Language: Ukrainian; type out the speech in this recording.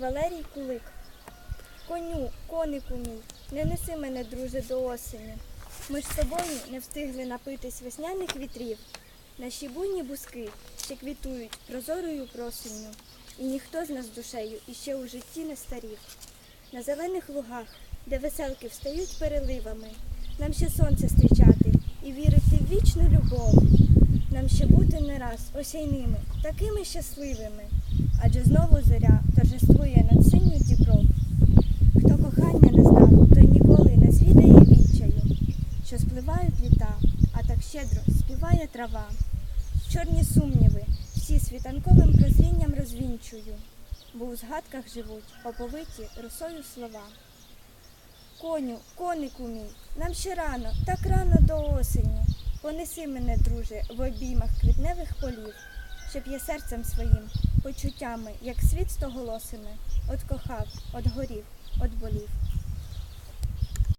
Валерій Кулик. Коню, конику мій, не неси мене, друже, до осені. Ми ж з тобою не встигли напитись весняних вітрів. Наші буйні бузки ще квітують прозорою просинню, і ніхто з нас душею іще у житті не старів. На зелених лугах, де веселки встають переливами, нам ще сонце зустрічати і вірити в вічну любов. Нам ще бути не раз осяйними, такими щасливими, адже знову зоря щедро співає трава. Чорні сумніви всі світанковим прозрінням розвінчую, бо у згадках живуть оповиті росою слова. Коню, конику мій, нам ще рано, так рано до осені. Понеси мене, друже, в обіймах квітневих полів, щоб я серцем своїм, почуттями, як світ стоголосими, от кохав, от горів, от болів.